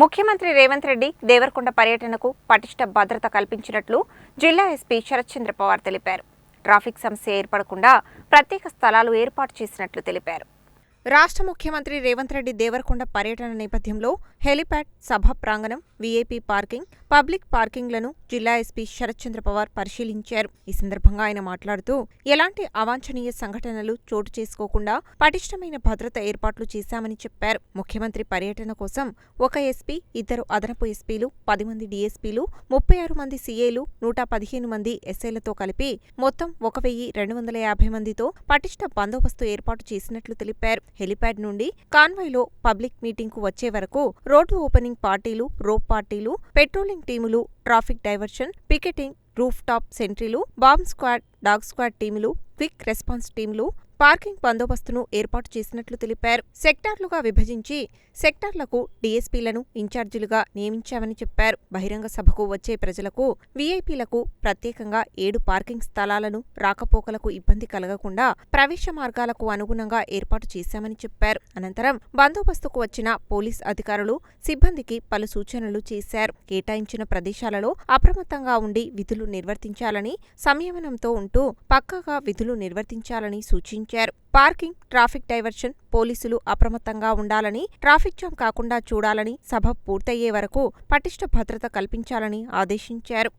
ముఖ్యమంత్రి రేవంత్ రెడ్డి దేవరకొండ పర్యటనకు పటిష్ట భద్రత కల్పించినట్లు జిల్లా ఎస్పీ శరత్చంద్ర పవార్ తెలిపారు. ట్రాఫిక్ సమస్య ఏర్పడకుండా ప్రత్యేక స్థలాలు ఏర్పాటు చేసినట్లు తెలిపారు. రాష్ట్ర ముఖ్యమంత్రి రేవంత్ రెడ్డి దేవరకొండ పర్యటన నేపథ్యంలో హెలిప్యాడ్ సభ ప్రాంగణం వీఐపీ పార్కింగ్ పబ్లిక్ పార్కింగ్లను జిల్లా ఎస్పీ శరత్చంద్ర పవార్ పరిశీలించారు. ఈ సందర్భంగా ఆయన మాట్లాడుతూ ఎలాంటి అవాంఛనీయ సంఘటనలు చోటు చేసుకోకుండా పటిష్టమైన భద్రత ఏర్పాట్లు చేశామని చెప్పారు. ముఖ్యమంత్రి పర్యటన కోసం ఒక ఎస్పీ ఇద్దరు అదనపు ఎస్పీలు పది మంది డీఎస్పీలు ముప్పై ఆరు మంది సీఏలు నూట పదిహేను మంది ఎస్ఐలతో కలిపి మొత్తం ఒక వెయ్యి రెండు వందల యాభై మందితో పటిష్ట బందోబస్తు ఏర్పాటు చేసినట్లు తెలిపారు. హెలిప్యాడ్ నుండి కాన్వాయ్లో పబ్లిక్ మీటింగ్కు వచ్చే వరకు రోడ్డు ఓపెనింగ్ పార్టీలు రోప్ పార్టీలు పెట్రోలింగ్ టీములు traffic diversion picketing roof top సెంట్రీలు bomb squad dog squad టీములు క్విక్ రెస్పాన్స్ టీంలు పార్కింగ్ బందోబస్తును ఏర్పాటు చేసినట్లు తెలిపారు. సెక్టార్లుగా విభజించి సెక్టార్లకు డీఎస్పీలను ఇన్ఛార్జీలుగా నియమించామని చెప్పారు. బహిరంగ సభకు వచ్చే ప్రజలకు వీఐపీలకు ప్రత్యేకంగా ఏడు పార్కింగ్ స్థలాలను రాకపోకలకు ఇబ్బంది కలగకుండా ప్రవేశ మార్గాలకు అనుగుణంగా ఏర్పాటు చేశామని చెప్పారు. అనంతరం బందోబస్తుకు వచ్చిన పోలీస్ అధికారులు సిబ్బందికి పలు సూచనలు చేశారు. కేటాయించిన ప్రదేశాలలో అప్రమత్తంగా ఉండి విధులు నిర్వర్తించాలని సంయమనంతో ఉంటూ పక్కాగా విధులు నిర్వర్తించాలని సూచించారు పార్కింగ్ ట్రాఫిక్ డైవర్షన్ పోలీసులు అప్రమత్తంగా ఉండాలని ట్రాఫిక్ జామ్ కాకుండా చూడాలని సభ పూర్తయ్యే వరకు పటిష్ట భద్రత కల్పించాలని ఆదేశించారు.